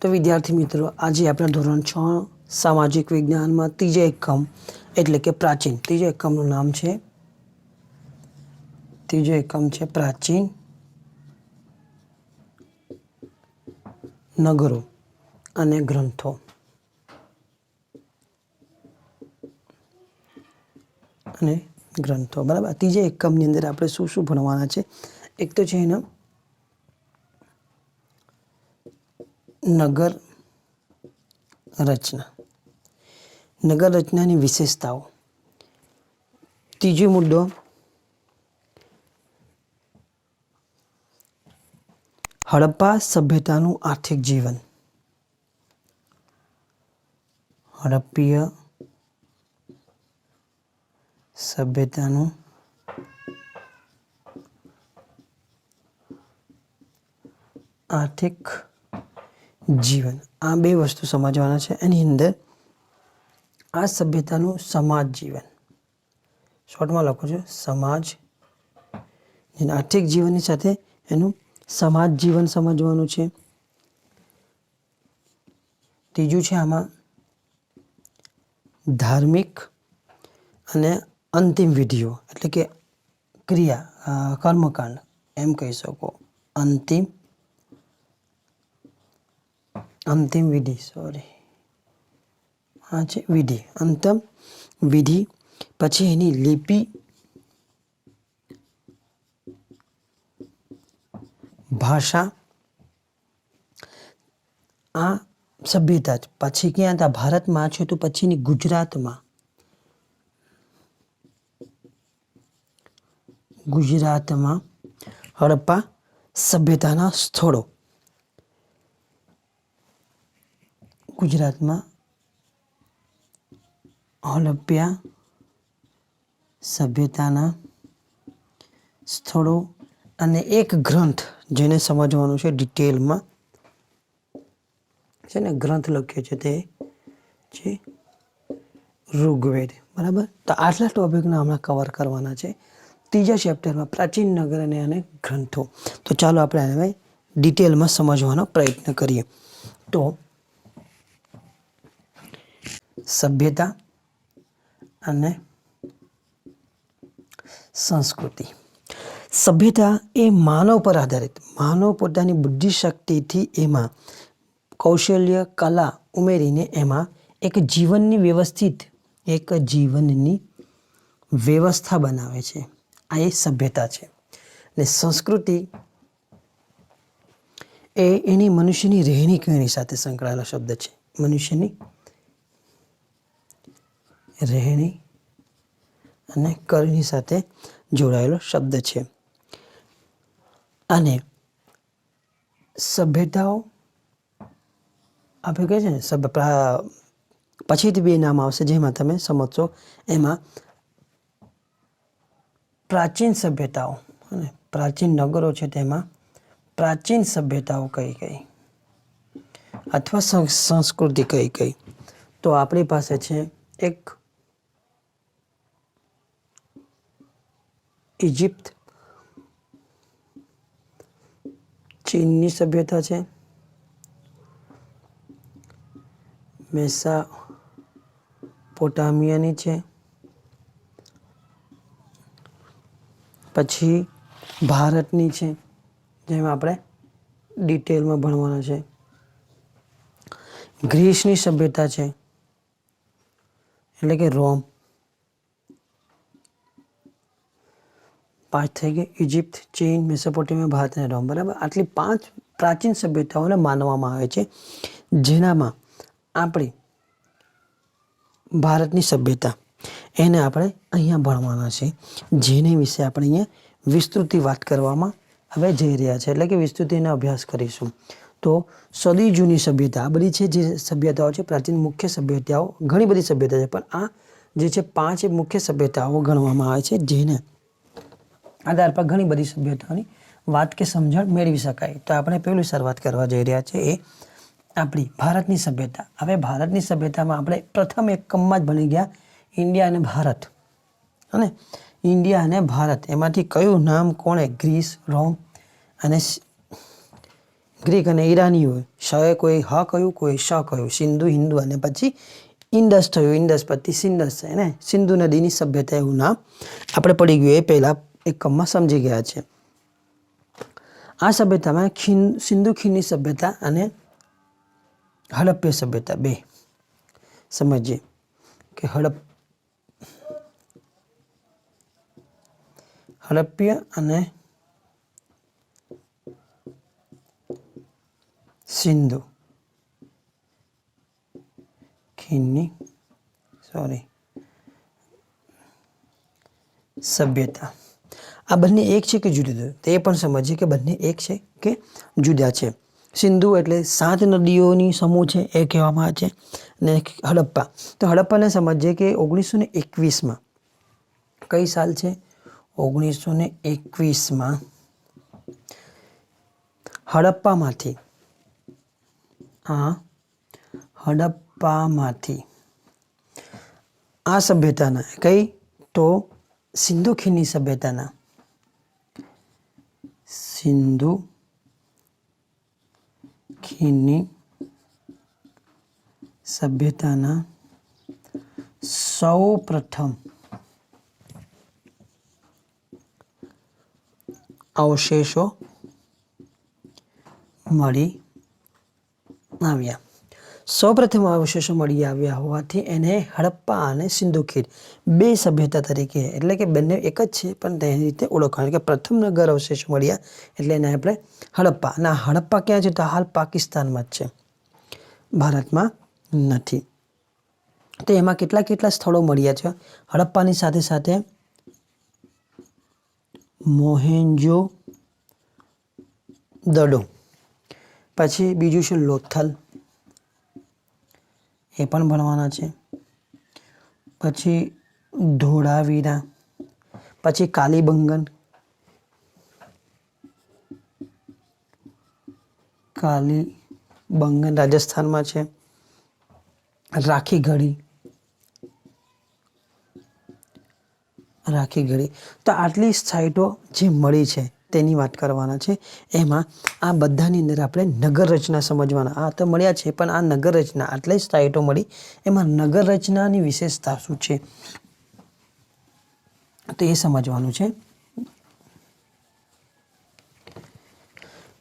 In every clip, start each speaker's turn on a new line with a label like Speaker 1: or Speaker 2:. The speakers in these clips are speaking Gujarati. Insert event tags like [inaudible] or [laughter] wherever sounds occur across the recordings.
Speaker 1: તો વિદ્યાર્થી મિત્રો, આજે આપણે ધોરણ છ, સામાજિક વિજ્ઞાનમાં ત્રીજા એકમ, એટલે કે પ્રાચીન. ત્રીજા એકમનું નામ છે? ત્રીજો એકમ છે પ્રાચીન નગરો અને ગ્રંથો. અને ગ્રંથો, બરાબર? ત્રીજા એકમની અંદર આપણે શું શું ભણવાના છે? એક તો છે એના નગર રચના. નગર રચનાની વિશેષતાઓ. ત્રીજો મુદ્દો. હડપ્પા સભ્યતાનું આર્થિક જીવન. હડપ્પીય સભ્યતાનું આર્થિક જીવન. આ બે વસ્તુ સમજવાના છે. એની અંદર આ સભ્યતાનું સમાજ જીવન. શોર્ટમાં લખો છો. સમાજ આર્થિક જીવનની સાથે એનું સમાજ જીવન સમજવાનું છે. ત્રીજું છે આમાં ધાર્મિક અને અંતિમ વિધિઓ. એટલે કે ક્રિયા કર્મકાંડ, એમ કહી શકો. અંતિમ અંતિમ વિધિ સોરી હા, છે, વિધિ. અંતમ વિધિ, પછી એની લિપિ. ભાષા. આ સભ્યતા જ. પછી ક્યાં હતા? ભારતમાં છે તો પછીની ગુજરાતમાં. ગુજરાતમાં હડપ્પા સભ્યતાના સ્થળો. ગુજરાતમાં હડપ્યા સભ્યતાના સ્થળો અને એક ગ્રંથ જેને સમજવાનું છે ડિટેલમાં છે ને ગ્રંથ લખ્યો છે તે છે ઋગ્વેદ. બરાબર? તો આટલા ટોપિકને હમણાં કવર કરવાના છે. ત્રીજા ચેપ્ટરમાં પ્રાચીન નગર અને અને ગ્રંથો. તો ચાલો આપણે હવે ડિટેલમાં સમજવાનો પ્રયત્ન કરીએ. તો સભ્યતા અને સંસ્કૃતિ. સભ્યતા એ માનવ પર આધારિત. માનવ પોતાની બુદ્ધિ શક્તિથી એમાં કૌશલ્ય, કલા ઉમેરીને એમાં એક જીવનની વ્યવસ્થિત, એક જીવનની વ્યવસ્થા બનાવે છે. આ એ સભ્યતા છે. ને સંસ્કૃતિ એ એની મનુષ્યની રહેણી કહેણી સાથે સંકળાયેલો શબ્દ છે. મનુષ્યની રહેણી અને કરણી સાથે જોડાયેલો શબ્દ છે. અને સભ્યતાઓ આપણે કહે છે ને, સભ્ય પછીથી બે નામ આવશે જેમાં તમે સમજશો. એમાં પ્રાચીન સભ્યતાઓ અને પ્રાચીન નગરો છે તેમાં પ્રાચીન સભ્યતાઓ કઈ કઈ અથવા સંસ્કૃતિ કઈ કઈ. તો આપણી પાસે છે એક ઇજિપ્ત. ચીનની સભ્યતા છે. મેસા પોટામિયાની છે. પછી ભારતની છે, જેમાં આપણે ડિટેલમાં ભણવાના છે. ગ્રીસની સભ્યતા છે, એટલે કે રોમ. પાંચ થઈ ગઈ ઇજિપ્ત ચીન, મેસોપોટેમિયા, ભારત અને રોમ, બરાબર? આટલી પાંચ પ્રાચીન સભ્યતાઓને માનવામાં આવે છે, જેનામાં આપણી ભારતની સભ્યતા એને આપણે અહીંયા ભણવાના છે, જેને વિશે આપણે અહીંયા વિસ્તૃતિ વાત કરવામાં હવે જઈ રહ્યા છે. એટલે કે વિસ્તૃતિનો અભ્યાસ કરીશું. તો સદી જૂની સભ્યતા, આ બધી છે જે સભ્યતાઓ છે, પ્રાચીન મુખ્ય સભ્યતાઓ, ઘણી બધી સભ્યતા છે, પણ આ જે છે પાંચ મુખ્ય સભ્યતાઓ ગણવામાં આવે છે, જેને આધાર પર ઘણી બધી સભ્યતાઓની વાત કે સમજણ મેળવી શકાય. તો આપણે પહેલું શરૂઆત કરવા જઈ રહ્યા છે એ આપણી ભારતની સભ્યતા. હવે ભારતની સભ્યતામાં આપણે પ્રથમ એકમમાં જ બની ગયા, ઇન્ડિયા અને ભારત. અને ઇન્ડિયા અને ભારત, એમાંથી કયું નામ કોણે ગ્રીસ, રોમ અને ગ્રીક અને ઈરાનીઓ શએ કોઈ, હ કહ્યું કોઈ, શ કહ્યું સિંધુ, હિન્દુ અને પછી ઇન્ડસ થયું ઇન્ડસ પછી સિન્ડસ છે ને સિંધુ નદીની સભ્યતા એવું નામ આપણે પડી ગયું એ પહેલાં એકમમાં સમજી ગયા છે. આ સભ્યતામાં ખીન, સિંધુ ખીણની સભ્યતા અને હડપ્ય સભ્યતા બે. સમજીએ કે હડપ હડપ્ય અને સિંધુ ખીણની સોરી સભ્યતા. આ બંને એક છે કે જુદી જુદી? તે પણ સમજીએ કે બંને એક છે કે જુદા છે. સિંધુ એટલે સાત નદીઓની સમૂહ છે, એ કહેવામાં આવે છે અને હડપ્પા. તો હડપ્પાને સમજીએ કે ઓગણીસો ને એકવીસમાં કઈ સાલ છે? ઓગણીસો ને એકવીસમાં હડપ્પામાંથી. આ હડપ્પામાંથી. આ સભ્યતાના કઈ? તો સિંધુ ખીની સભ્યતાના. સિંધુ ખીણની સભ્યતાના સૌ પ્રથમ અવશેષો મળી આવ્યા સૌપ્રથમ અવશેષો મળી આવ્યા હોવાથી એને હડપ્પા અને સિંધુ ખીર, બે સભ્યતા તરીકે એટલે કે બંને એક જ છે, પણ તેની રીતે ઓળખાણ કે પ્રથમ નગર અવશેષો મળ્યા, એટલે એને આપણે હડપ્પા. અને હડપ્પા ક્યાં છે તો હાલ પાકિસ્તાનમાં જ છે. ભારતમાં નથી. તો એમાં કેટલા કેટલા સ્થળો મળ્યા છે? હડપ્પાની સાથે સાથે મોહેન્જો, દડો. પછી બીજું છે લોથલ. એ પણ ભણવાના છે. પછી ધોળાવીરા, પછી કાલીબંગન. કાલી બંગન રાજસ્થાનમાં છે. રાખી ઘડી રાખી ઘડી તો આટલી સાઇટો જે મળી છે તેની વાત કરવાના છે. એમાં આ બધાની અંદર આપણે નગર રચના સમજવાના. આ તો મળ્યા છે, પણ આ નગર રચના આટલી સાઇટો મળી. એમાં નગર રચનાની વિશેષતા શું છે? તો એ સમજવાનું છે.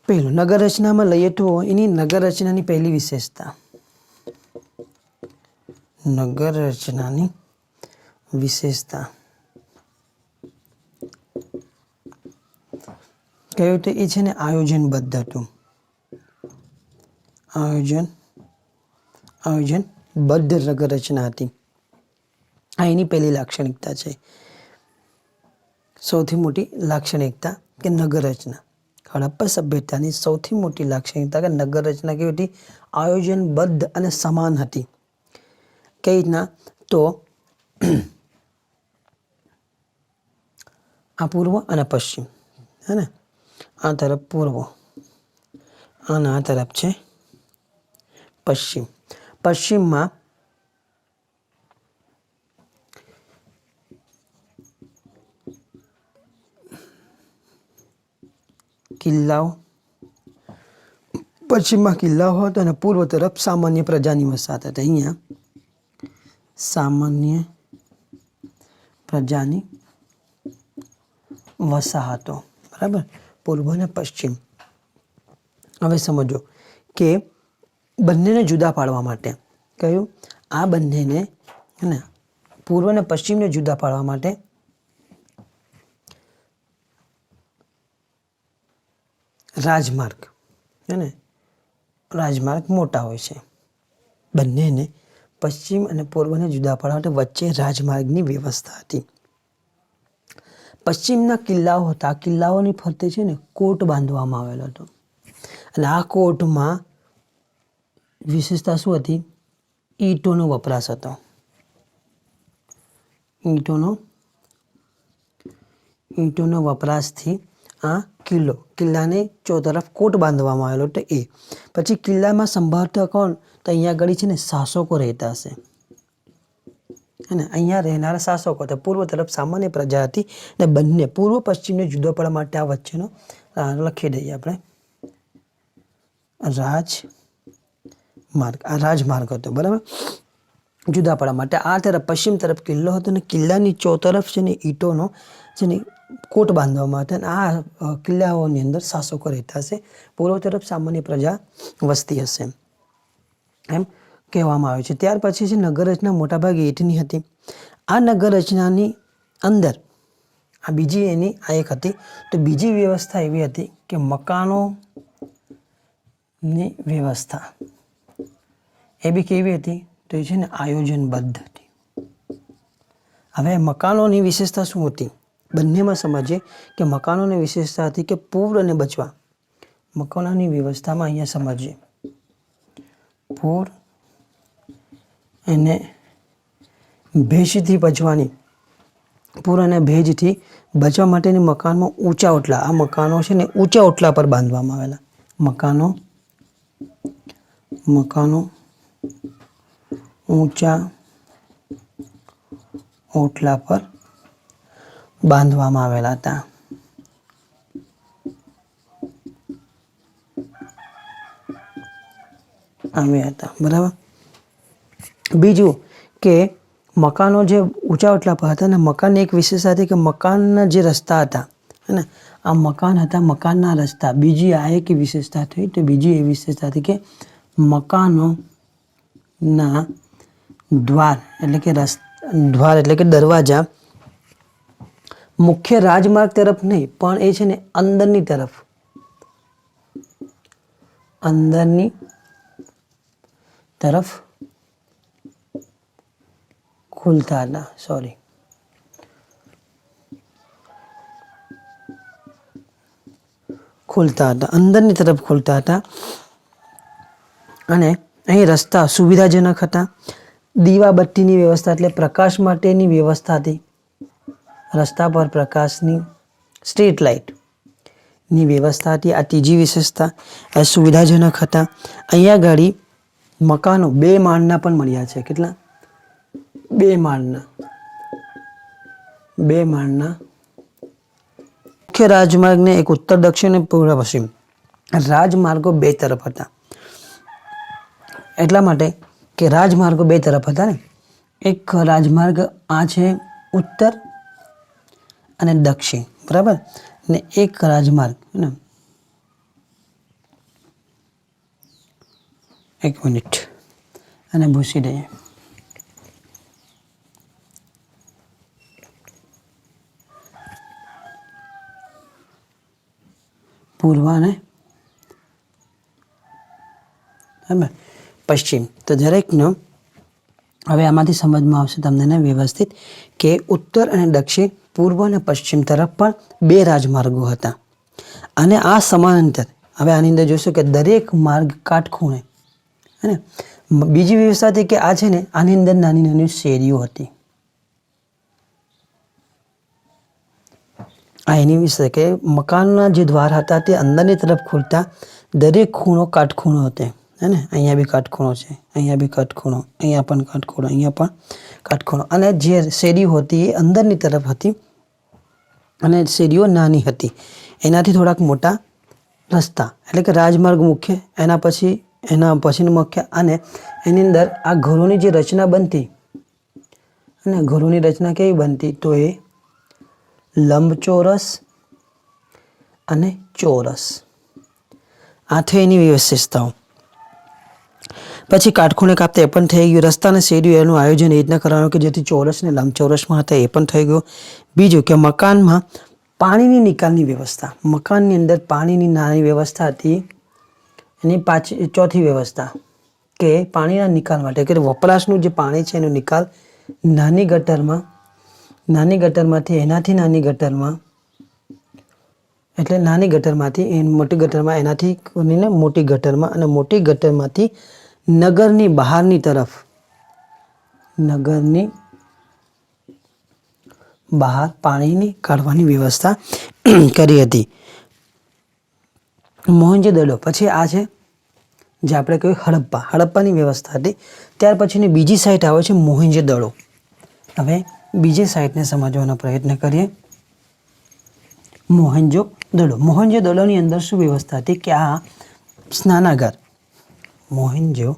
Speaker 1: પહેલું, નગર રચનામાં લઈએ તો એની નગર રચનાની પહેલી વિશેષતા. નગર રચનાની વિશેષતા. કયું તો એ છે ને આયોજનબદ્ધ હતું. આયોજન, આયોજનબદ્ધ નગર રચના હતી. આ એની પહેલી લાક્ષણિકતા છે. સૌથી મોટી લાક્ષણિકતા કે નગર રચના હડપ્પા સભ્યતાની સૌથી મોટી લાક્ષણિકતા કે નગર રચના કેવી હતી? આયોજનબદ્ધ અને સમાન હતી. કઈ રીતના? તો આ પૂર્વ અને પશ્ચિમ, હે ને? આ તરફ પૂર્વ, અને આ તરફ છે પશ્ચિમ. પશ્ચિમમાં કિલ્લાઓ પશ્ચિમમાં કિલ્લાઓ હતો અને પૂર્વ તરફ સામાન્ય પ્રજાની વસાહત હતી. અહીંયા સામાન્ય પ્રજાની વસાહતો. બરાબર? પૂર્વ અને પશ્ચિમ. હવે સમજો કે બંનેને જુદા પાડવા માટે કહ્યું આ બંનેને ને પૂર્વ અને પશ્ચિમને જુદા પાડવા માટે રાજમાર્ગ હે ને રાજમાર્ગ મોટા હોય છે. બંનેને પશ્ચિમ અને પૂર્વને જુદા પાડવા માટે વચ્ચે રાજમાર્ગની વ્યવસ્થા હતી. પશ્ચિમના કિલ્લાઓ હતા. કિલ્લાઓની ફરતે છે ને કોટ બાંધવામાં આવેલો હતો. અને આ કોટમાં વિશેષતા શું હતી? ઈંટોનો વપરાશ હતો. ઈંટોનો ઈંટોનો વપરાશથી આ કિલ્લો, કિલ્લાને ચોતરફ કોટ બાંધવામાં આવેલો હતો એ. પછી કિલ્લામાં સંભાળતા કોણ? તો અહીંયા આગળ છે ને શાસકો રહેતા હશે. અને અહીંયા રહેનારા શાસકો હતા. પૂર્વ તરફ સામાન્ય પ્રજા હતી ને બંને, પૂર્વ, પશ્ચિમને જુદો પડવા માટે આ વચ્ચેનો લખી દઈએ આપણે. રાજ માર્ગ, આ રાજમાર્ગ હતો, બરાબર? જુદા પડવા માટે. આ તરફ, પશ્ચિમ તરફ કિલ્લો હતો અને કિલ્લાની ચોતરફ છે ને ઈંટોનો, છે ને કોટ બાંધવામાં હતા. અને આ કિલ્લાઓની અંદર શાસકો રહેતા હશે. પૂર્વ તરફ સામાન્ય પ્રજા વસતી હશે. એમ. કહેવામાં આવે છે. ત્યાર પછી છે નગર રચના મોટાભાગે ઈંટની હતી. આ નગર રચનાની અંદર આ બીજી એની આ એક હતી. તો બીજી વ્યવસ્થા એવી હતી કે મકાનોની વ્યવસ્થા. એ બી કેવી હતી? તો એ છે ને આયોજનબદ્ધ હતી. હવે મકાનોની વિશેષતા શું હતી? બંનેમાં સમજીએ કે મકાનોની વિશેષતા હતી કે પૂર અને બચવા. મકાનોની વ્યવસ્થામાં અહીંયા સમજીએ. પૂર અને ભેજથી બચવાની. પૂર અને ભેજથી બચવા માટેની મકાનમાં ઊંચા ઓટલા. આ મકાનો છે ને ઊંચા ઓટલા પર બાંધવામાં આવેલા. મકાનો મકાનો ઊંચા ઓટલા પર બાંધવામાં આવેલા હતા. આવ્યા હતા. બરાબર? બીજું કે મકાનો જે ઊંચા ઓટલા પર હતા અને મકાનની એક વિશેષતા હતી કે મકાનના જે રસ્તા હતા, હે આ મકાન હતા મકાનના રસ્તા. બીજી આ એક વિશેષતા થઈ તો બીજી એ વિશેષતા હતી કે મકાનોના દ્વાર એટલે કે રસ દ્વાર એટલે કે દરવાજા મુખ્ય રાજમાર્ગ તરફ નહીં, પણ એ છે ને અંદરની તરફ. અંદરની તરફ ખુલતા હતા સોરી ખુલતા હતા અંદરની તરફ ખુલતા હતા અને અહીં રસ્તા સુવિધાજનક હતા. દીવાબત્તીની વ્યવસ્થા એટલે પ્રકાશ માટેની વ્યવસ્થા હતી. રસ્તા પર પ્રકાશની સ્ટ્રીટ લાઇટની વ્યવસ્થા હતી. આ ત્રીજી વિશેષતા એ સુવિધાજનક હતા. અહીંયા ગાડી મકાનો બે માળના પણ મળ્યા છે. કેટલા? બે માળના બે માળના મુખ્ય રાજમાર્ગને એક ઉત્તર દક્ષિણ અને પૂર્વ પશ્ચિમ. રાજમાર્ગો બે તરફ હતા. એટલા માટે કે રાજમાર્ગો બે તરફ હતા ને. એક રાજમાર્ગ આ છે ઉત્તર અને દક્ષિણ. બરાબર? ને એક રાજમાર્ગ. ને? એક મિનિટ. અને ભૂસી દઈએ. પૂર્વ અને બરાબર પશ્ચિમ. તો દરેકનો હવે આમાંથી સમજમાં આવશે તમને ને વ્યવસ્થિત કે ઉત્તર અને દક્ષિણ પૂર્વ અને પશ્ચિમ તરફ પણ બે રાજમાર્ગો હતા. અને આ સમાંતર. હવે આની અંદર જોશો કે દરેક માર્ગ કાટખૂણે. હે ને? બીજી વ્યવસ્થા કે આ છે ને આની અંદર નાની નાની શેરીઓ હતી. આ એની વિશે કે મકાનના જે દ્વાર હતા તે અંદરની તરફ ખુલતા દરેક ખૂણો કાટખૂણો હતો. હે ને? અહીંયા બી કાટખૂણો છે, અહીંયા બી કાટખૂણો, અહીંયા પણ કાટખૂણો, અહીંયા પણ કાટખૂણો. અને જે શેરીઓ હતી એ અંદરની તરફ હતી અને શેરીઓ નાની હતી. એનાથી થોડાક મોટા રસ્તા, એટલે કે રાજમાર્ગ મુખ્ય, એના પછી, એના પછીનું મુખ્ય, અને એની અંદર આ ઘરોની જે રચના બનતી અને ઘરોની રચના કેવી બનતી? તો એ લંબચોરસ અને ચોરસ. આ થઈ એની વિશેષતાઓ. પછી કાટખૂણે કાપતા એ પણ થઈ ગયું. રસ્તા અને શેરીઓ એનું આયોજન એ રીતના કરવાનું કે જેથી ચોરસ ને લંબચોરસમાં હતા એ પણ થઈ ગયું. બીજું કે મકાનમાં પાણીની નિકાલની વ્યવસ્થા. મકાનની અંદર પાણીની નાની વ્યવસ્થા હતી. એની પાછી ચોથી વ્યવસ્થા કે પાણીના નિકાલ માટે. કે વપરાશનું જે પાણી છે એનો નિકાલ નાની ગટરમાં નાની ગટરમાંથી, એનાથી નાની ગટરમાં, એટલે નાની ગટરમાંથી, એ મોટી ગટરમાં, એનાથી કરીને મોટી ગટરમાં અને મોટી ગટરમાંથી નગરની બહારની તરફ, નગરની બહાર પાણીની કાઢવાની વ્યવસ્થા [clears throat] કરી હતી. મોહનજોદડો પછી આ છે જે આપણે કહ્યું હડપ્પા. હડપ્પાની વ્યવસ્થા હતી. ત્યાર પછીની બીજી સાઈટ આવે છે મોહનજોદડો હવે બીજી સાઈટને સમજવાનો પ્રયત્ન કરીએ. મોહનજો દડો. મોહનજો દડોની અંદર શું વ્યવસ્થા હતી કે આ સ્નાનાગાર. મોહનજો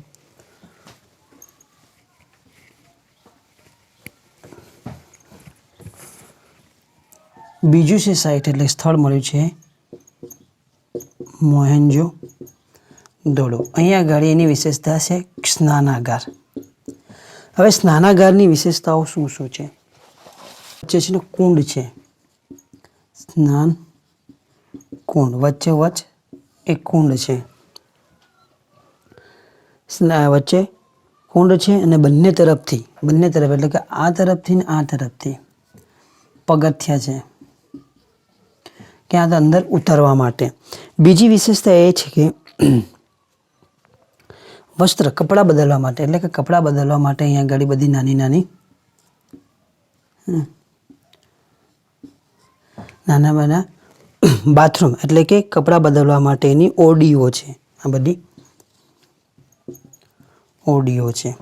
Speaker 1: બીજું છે સાઈટ એટલે સ્થળ મળ્યું છે. મોહેન્જો દોડો. અહીંયા આગળ એની વિશેષતા છે સ્નાનાગાર. હવે સ્નાનાગારની વિશેષતાઓ શું શું છે? વચ્ચે છે ને કુંડ છે. સ્નાન કુંડ. વચ્ચે વચ્ચ એક કુંડ છે. વચ્ચે કુંડ છે અને બંને તરફથી, બંને તરફ એટલે કે આ તરફથી ને આ તરફથી પગથિયા છે. ક્યાં અંદર ઉતરવા માટે. બીજી વિશેષતા એ છે કે [clears throat] વસ્ત્ર, કપડાં બદલવા માટે. એટલે કે કપડાં બદલવા માટે અહીંયા આગળ બધી નાની નાની નાના નાના બાથરૂમ એટલે કે કપડાં બદલવા માટેની ઓડીઓ છે. આ બધી ઓડીઓ છે.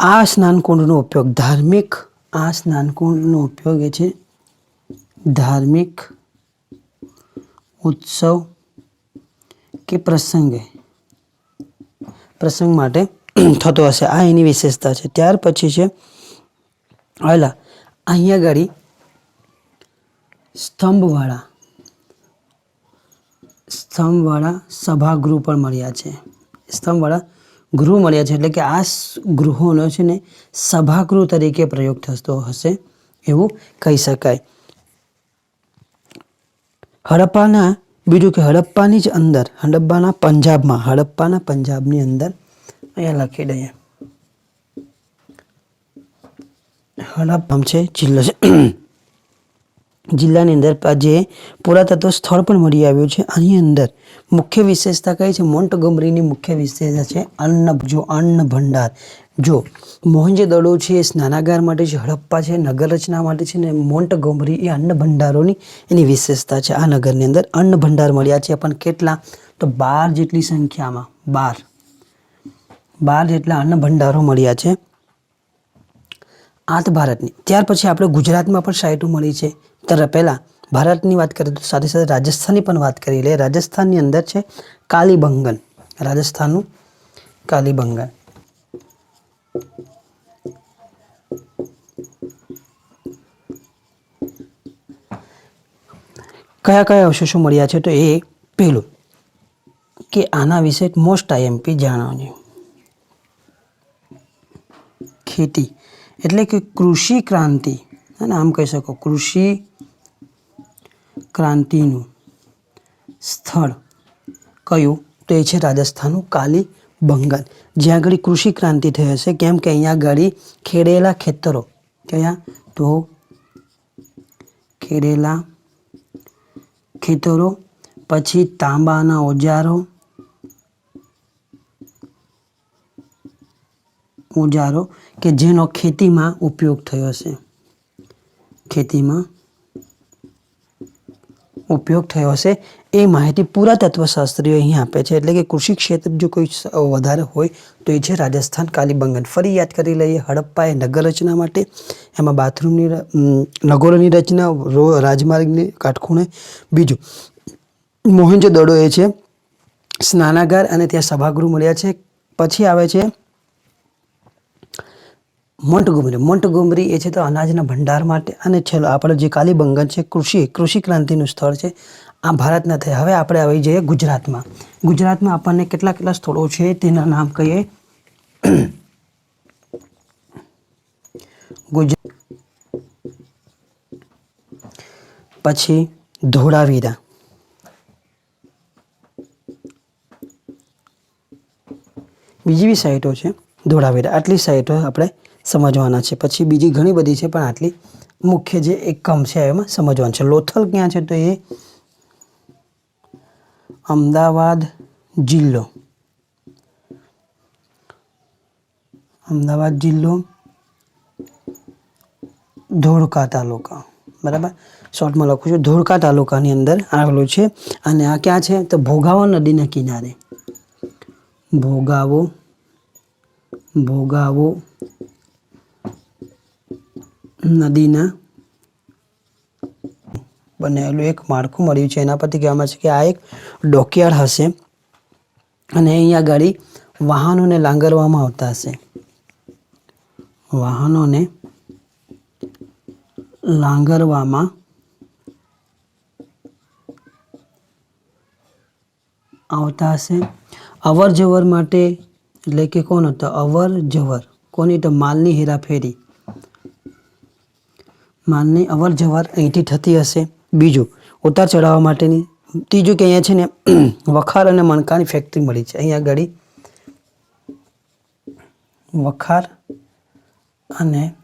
Speaker 1: આ સ્નાનકુંડનો ઉપયોગ ધાર્મિક, આ સ્નાનકુંડનો ઉપયોગ એ છે ધાર્મિક ઉત્સવ કે પ્રસંગે. પ્રસંગ માટે થતો હશે. આ એની વિશેષતા છે. ત્યાર પછી છે હલા અહીંયા ગાડી સ્તંભવાળા. સ્તંભવાળા સભાગૃહ પણ મળ્યા છે. સ્તંભવાળા ગૃહ મળ્યા છે એટલે કે આ ગૃહોનો છે ને સભાગૃહ તરીકે પ્રયોગ થતો હશે એવું કહી શકાય. હડપ્પાના, બીજું કે હડપ્પાની જ અંદર, હડપ્પાના પંજાબમાં, હડપ્પાના પંજાબની અંદર, અહીંયા લખી દઈએ. હડપ્પા છે, જિલ્લો છે. જિલ્લાની અંદર જે પુરાતત્વ સ્થળ પણ મળી આવ્યું છે. આની અંદર મુખ્ય વિશેષતા કઈ છે? મોન્ટગોમરીની મુખ્ય વિશેષતા છે અન્ન, જો અન્ન ભંડાર. જો મોહનજોદડો છે એ સ્નાનાગાર માટે છે, હડપ્પા છે નગર રચના માટે છે ને મોન્ટગોમરી એ અન્ન ભંડારોની એની વિશેષતા છે. આ નગરની અંદર અન્ન ભંડાર મળ્યા છે પણ કેટલા? તો બાર જેટલી સંખ્યામાં, બાર. બાર જેટલા અન્ન ભંડારો મળ્યા છે આત ભારતની. ત્યાર પછી આપણે ગુજરાતમાં પણ સાઇટો મળી છે. ત્યારે પહેલાં ભારતની વાત કરીએ તો સાથે સાથે રાજસ્થાનની પણ વાત કરી લે રાજસ્થાનની અંદર છે કાલીબંગન. રાજસ્થાનનું કાલીબંગન. કયા કયા અવશેષો મળ્યા છે તો એ પહેલું કે આના વિશે મોસ્ટ આઈએમપી જાણવાની. ખેતી એટલે કે કૃષિ ક્રાંતિ. અને આમ કહી શકો, કૃષિ ક્રાંતિનું સ્થળ કયું? તો એ છે રાજસ્થાનનું કાલી બંગાળ જ્યાં આગળ કૃષિ ક્રાંતિ થઈ હશે, કેમ કે અહીંયા આગળ ખેડેલા ખેતરો. કયા? તો ખેડેલા ખેતરો, પછી તાંબાના ઓજારો ઓજારો, કે જેનો ખેતીમાં ઉપયોગ થયો છે ખેતીમાં ઉપયોગ થયો હશે એ માહિતી પુરાતત્વશાસ્ત્રીઓ અહીં આપે છે. એટલે કે કૃષિ ક્ષેત્ર જો કોઈ વધારે હોય તો એ છે રાજસ્થાન કાલીબંગન. ફરી યાદ કરી લઈએ હડપ્પાએ નગર રચના માટે. એમાં બાથરૂમની નગરોની રચના, રો- રાજમાર્ગની કાટખૂણે. બીજું મોહનજો દડો એ છે, સ્નાનાગાર અને ત્યાં સભાગૃહ મળ્યા છે. પછી આવે છે મોન્ટગોમરી. મોન્ટગોમરી એ છે તો અનાજના ભંડાર માટે અને છેલ્લો આપણો જે કાલીબંગન છે, કૃષિ કૃષિ ક્રાંતિનું સ્થળ છે, આ ભારતના થયા. હવે આપણે આવી જઈએ ગુજરાતમાં. ગુજરાતમાં આપણને કેટલા કેટલા સ્થળો છે તેના નામ કહીએ. ગુજરાત પછી ધોળાવીરા. બીજી બી સાઇટો છે ધોળાવીરા. આટલી સાઇટો આપણે સમજવાના છે. પછી બીજી ઘણી બધી છે, પણ આટલી મુખ્ય જે એકમ છે એમાં સમજવાનું છે. લોથલ ક્યાં છે તો એ અમદાવાદ જિલ્લો. અમદાવાદ જિલ્લો ધોળકા તાલુકા. બરાબર? શોર્ટમાં લખું છું. ધોળકા તાલુકાની અંદર આવેલું છે. અને આ ક્યાં છે? તો ભોગાવો નદીના કિનારે. ભોગાવો ભોગાવો નદીના બનેલું એક માળખું મળ્યું છે. એના પરથી કહેવામાં છે કે આ એક ડોકયાર્ડ હશે અને અહીંયા ગાડી વાહનોને લાંગરવામાં આવતા હશે. વાહનોને લાંગરવામાં આવતા હશે. અવર જવર માટે એટલે કે કોણ હતો? અવર જવર કોની તો માલની હેરાફેરી. માલની અવર જવર અહીંથી થતી હશે. બીજું, ઉતાર ચડાવવા માટેની, ત્રીજું કે અહીંયા છે ને, [clears throat] વખાર અને મણકાની ફેક્ટરી મળી છે. અહીંયા આગળ વખાર અને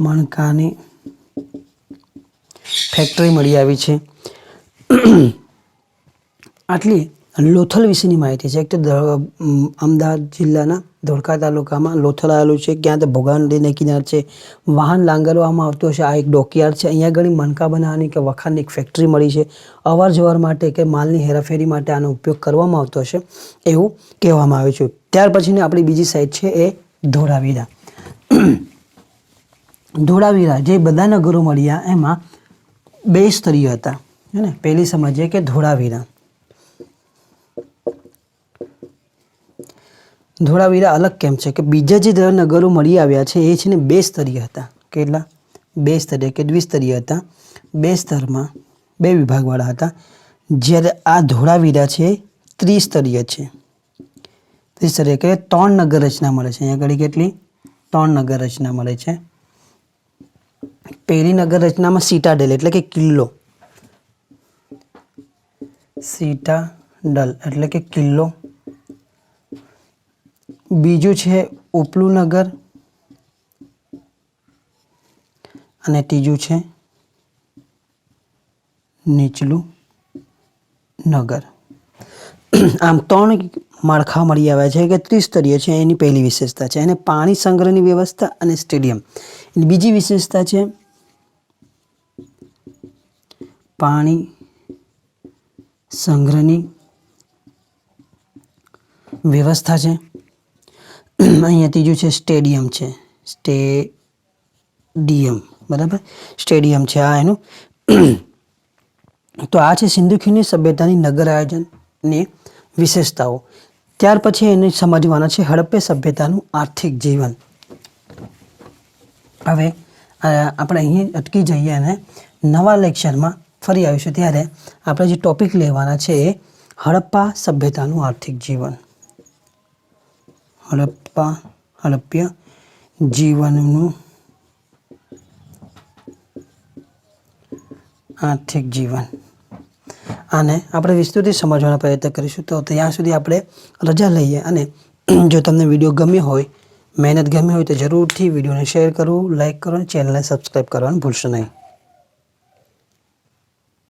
Speaker 1: મણકાની ફેક્ટરી મળી આવી છે. [clears throat] આટલી લોથલ વિશેની માહિતી છે. એક તો અમદાવાદ જિલ્લાના ધોળકા તાલુકામાં લોથલ આવેલું છે. ક્યાં તો ભોગા નદીને કિનાર છે. વાહન લાંગરવામાં આવતું હશે આ એક ડોકયાર્ડ છે. અહીંયા ઘણી મણકા બનાવવાની કે વખાણની એક ફેક્ટરી મળી છે. અવાર જવાર માટે કે માલની હેરાફેરી માટે આનો ઉપયોગ કરવામાં આવતો હશે એવું કહેવામાં આવે છે. ત્યાર પછીની આપણી બીજી સાઈડ છે એ ધોળાવીરા. [clears throat] ધોળાવીરા જે બધા નગરો મળ્યા, એમાં બે સ્તરીય હતા. હે ને? પહેલી સમજીએ કે ધોળાવીરા. ધોળાવીરા અલગ કેમ છે? કે બીજા જે નગરો મળી આવ્યા છે, એ છે ને બે સ્તરીય હતા. કેટલા? બે સ્તરીય કે દ્વિસ્તરીય હતા. બે સ્તરમાં બે વિભાગવાળા હતા. જ્યારે આ ધોળાવીરા છે, ત્રિસ્તરીય છે. ત્રિસ્તરીય કે ત્રણ નગર રચના મળે છે. અહીંયા આગળ કેટલી? ત્રણ નગર રચના મળે છે. પહેલી નગર રચનામાં સીટાડેલ, એટલે કે કિલ્લો. સીટાડલ, એટલે કે કિલ્લો. બીજું છે ઉપલું નગર અને ત્રીજું છે નીચલું નગર. આમ ત્રણ માળખા મળી આવ્યા છે કે ત્રિસ્તરીય છે, એની પહેલી વિશેષતા છે. અને પાણી સંગ્રહની વ્યવસ્થા અને સ્ટેડિયમ. બીજી વિશેષતા છે પાણી સંગ્રહની વ્યવસ્થા છે. અહીંયા ત્રીજું છે સ્ટેડિયમ છે. સ્ટેડિયમ, બરાબર? સ્ટેડિયમ છે આ એનું. તો આ છે સિંધુ ખીણની સભ્યતાની નગર આયોજનની વિશેષતાઓ. ત્યાર પછી એને સમજવાના છે હડપ્પે સભ્યતાનું આર્થિક જીવન. હવે આપણે અહીં અટકી જઈએ અને નવા લેક્ચરમાં ફરી આવીશું. ત્યારે આપણે જે ટોપિક લેવાના છે એ હડપ્પા સભ્યતાનું આર્થિક જીવન. હડપ્પા હડપ્ય જીવનનું આર્થિક જીવન આને આપણે વિસ્તૃતિ સમજવાનો પ્રયત્ન કરીશું. તો ત્યાં સુધી આપણે રજા લઈએ અને જો તમને વીડિયો ગમ્યો હોય, મહેનત ગમી હોય તો જરૂરથી વિડીયોને શેર કરવું લાઇક કરો અને ચેનલને સબસ્ક્રાઈબ કરવાનું ભૂલશો નહીં.